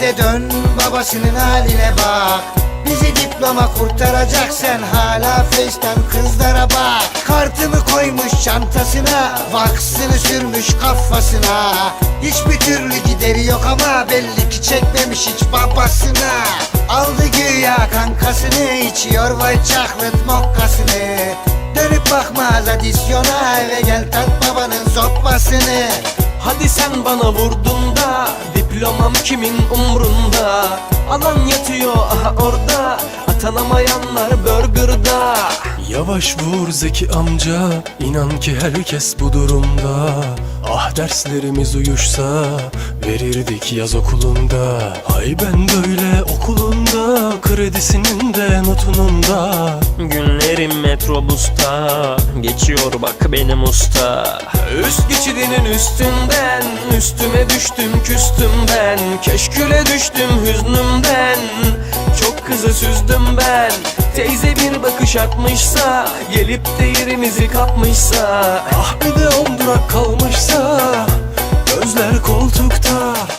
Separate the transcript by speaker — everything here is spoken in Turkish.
Speaker 1: de dön babasının haline bak. Bizi diploma kurtaracak sen hala Face'ten kızlara bak. Kartımı koymuş çantasına Vaksını sürmüş kafasına. Hiçbir türlü gideri yok ama belli ki çekmemiş hiç babasına. Aldı güya kankasını içiyor white chocolate mokkasını. Dönüp bakmaz adisyona eve gel tat babanın sopasını.
Speaker 2: Hadi sen bana vurdun da Diplomam kimin umrunda? Alan yatıyor aha orada. Atanamayanlar burgerda.
Speaker 3: Yavaş vur Zeki amca inan ki herkes bu durumda. Ah derslerimiz uyuşsa Verirdik yaz okulunda. Ay ben böyle okulunda Kredisinin de notunun da
Speaker 2: Günlerim metrobusta. Geçiyor bak benim usta. Üst geçidinin üstünden Üstüme düştüm küstüm ben. Keşküle düştüm hüznümden. Çok kızı süzdüm ben. Teyze bir bakış atmışsa Gelip de yerimizi kapmışsa.
Speaker 3: Ah bir de on durak kalmışsa